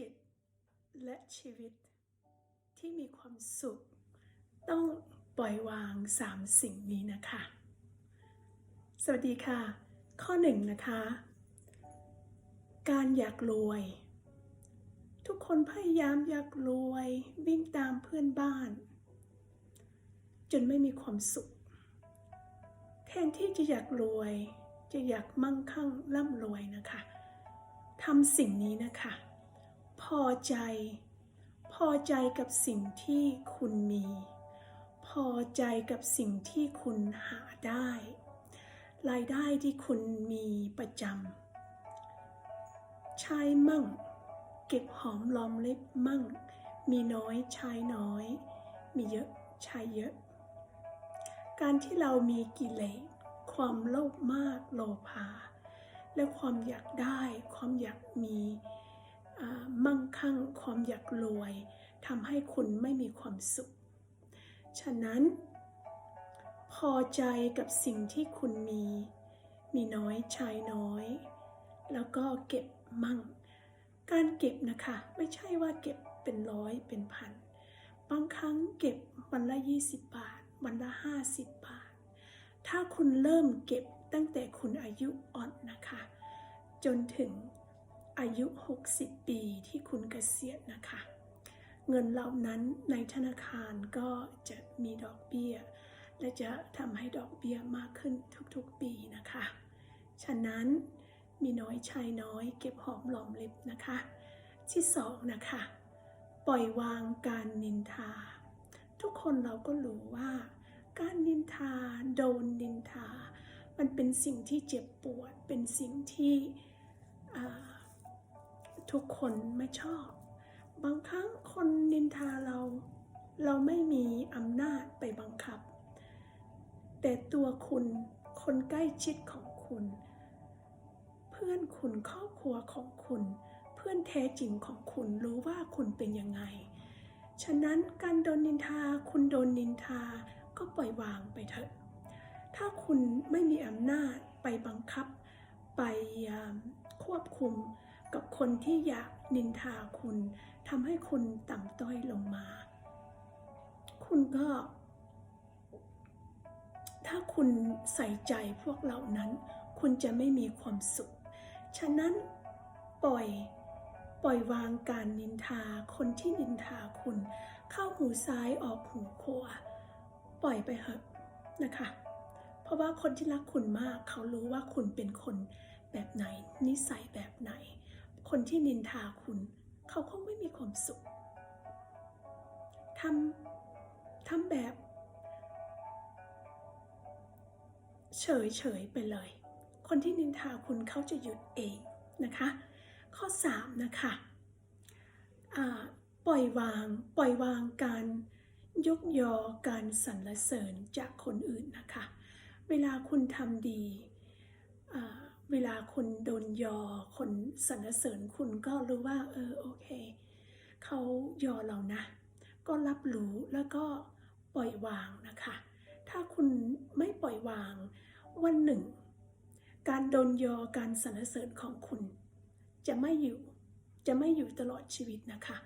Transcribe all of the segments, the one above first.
จิตและชีวิตที่มีความสุข ต้องปล่อยวางสามสิ่งนี้นะคะ สวัสดีค่ะ ข้อหนึ่งนะคะ การอยากรวย ทุกคนพยายามอยากรวยวิ่งตามเพื่อนบ้าน จนไม่มีความสุข แทนที่จะอยากรวย จะอยากมั่งคั่งร่ำรวยนะคะทำสิ่งนี้นะคะ พอใจ พอใจกับสิ่งที่คุณมี พอใจกับสิ่งที่คุณหาได้ รายได้ที่คุณมีประจำใช้มั่ง เก็บหอมรอมริบมั่ง มีน้อยใช้น้อย มีเยอะใช้เยอะ การที่เรามีกิเลสความโลภมากโลภาและความอยากได้ ความอยากมี มั่งคั่งความอยากรวยทำให้คุณไม่มีความสุข ฉะนั้น พอใจกับสิ่งที่คุณมี มีน้อยใช้น้อย แล้วก็เก็บมั่ง การเก็บนะคะไม่ใช่ว่าเก็บเป็นร้อยเป็นพัน บางครั้งเก็บวันละ 20 บาท วันละ 50 บาท ถ้าคุณเริ่มเก็บตั้งแต่คุณอายุอ่อนนะคะ จนถึง อายุ 60 ปีที่คุณเกษียณนะคะ เงินเหล่านั้นในธนาคารก็จะมีดอกเบี้ย และจะทำให้ดอกเบี้ยมากขึ้นทุกๆปีนะคะ ฉะนั้นมีน้อยใช้น้อยเก็บหอมรอมริบนะคะ ที่สองนะคะ ปล่อยวางการนินทา ทุกคนเราก็รู้ว่า การนินทาโดนนินทา มันเป็นสิ่งที่เจ็บปวด เป็นสิ่งที่อ่า ทุกคนไม่ชอบ บางครั้งคนนินทาเรา เราไม่มีอำนาจไปบังคับ แต่ตัวคุณคนใกล้ชิดของคุณ เพื่อนคุณครอบครัวของคุณ เพื่อนแท้จริงของคุณรู้ว่าคุณเป็นยังไง ฉะนั้นการโดนนินทาคุณโดนนินทาก็ปล่อยวางไปเถอะ ถ้าคุณไม่มีอำนาจไปบังคับ ไปควบคุม คนที่อยากนินทาคุณทำให้คุณต่ำต้อยลงมา คุณก็ ถ้าคุณใส่ใจพวกเหล่านั้น คุณจะไม่มีความสุข ฉะนั้นปล่อยปล่อยวางการนินทาคนที่นินทาคุณ เข้าหูซ้ายออกหูขวาปล่อยไปเถอะนะคะ เพราะว่าคนที่รักคุณมาก เขารู้ว่าคุณเป็นคนแบบไหน นิสัยแบบไหน คนที่นินทาคุณ เขาคงไม่มีความสุขทำทำแบบ เฉยเฉยๆไปเลย คนที่นินทาคุณเขาจะหยุดเองนะคะ ข้อ 3 นะคะปล่อยวาง ปล่อยวางการยกยอการสรรเสริญจากคนอื่นนะคะ เวลาคุณทำดี อ่า เวลาคุณโดนยอ คนสรรเสริญคุณก็รู้ว่า เออโอเค เขายอเรานะ ก็รับรู้แล้วก็ปล่อยวางนะคะ ถ้าคุณไม่ปล่อยวางวันหนึ่ง การโดนยอการสรรเสริญของคุณ จะไม่อยู่จะไม่อยู่ตลอดชีวิตนะคะ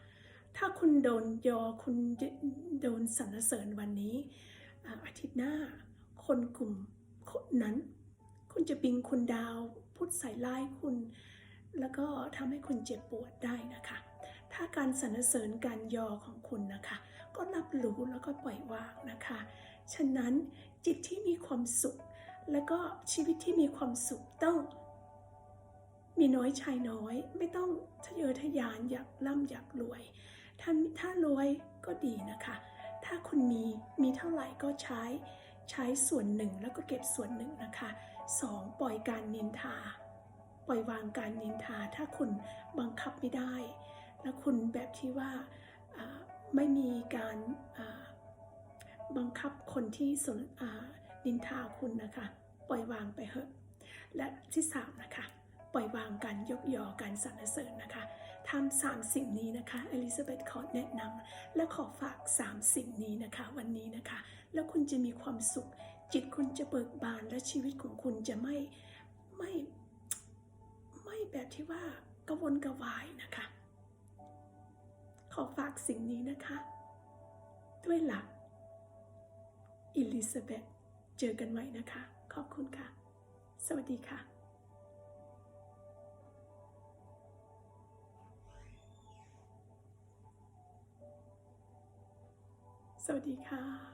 ถ้าคุณโดนยอคุณโดนสรรเสริญวันนี้อาทิตย์หน้า คนกลุ่มนั้น คุณจะปิงคุณดาวพูดใส่ร้ายคุณ แล้วก็ทำให้คุณเจ็บปวดได้นะคะ ถ้าการสรรเสริญการยอของคุณนะคะ ก็รับรู้แล้วก็ปล่อยวางนะคะ ฉะนั้นจิตที่มีความสุข แล้วก็ชีวิตที่มีความสุขต้องมีน้อยชายน้อยไม่ต้องทะเยอทะยานอยากร่ำอยากรวยถ้าถ้ารวยก็ดีนะคะ ถ้าคุณมีมีเท่าไหร่ก็ใช้ใช้ส่วนหนึ่งแล้วก็เก็บส่วนหนึ่งนะคะ สองปล่อยการนินทา ปล่อยวางการนินทา ถ้าคุณบังคับไม่ได้ แล้วคุณแบบที่ว่าไม่มีการบังคับคนที่สนนินทาคุณนะคะ ปล่อยวางไปเถอะ และที่สามนะคะปล่อยวางการยกยอการสรรเสริญนะคะทำสามสิ่งนี้นะคะอลิซาเบธขอแนะนำและขอฝากสามสิ่งนี้นะคะ วันนี้นะคะ แล้วคุณจะมีความสุข จิตคุณจะเบิกบานและชีวิตของคุณจะไม่ไม่ไม่แบบที่ว่ากระวนกระวายนะคะ ขอฝากสิ่งนี้นะคะ ด้วยหลักอิลิซาเบธเจอกันใหม่นะคะ ขอบคุณค่ะ สวัสดีค่ะสวัสดีค่ะ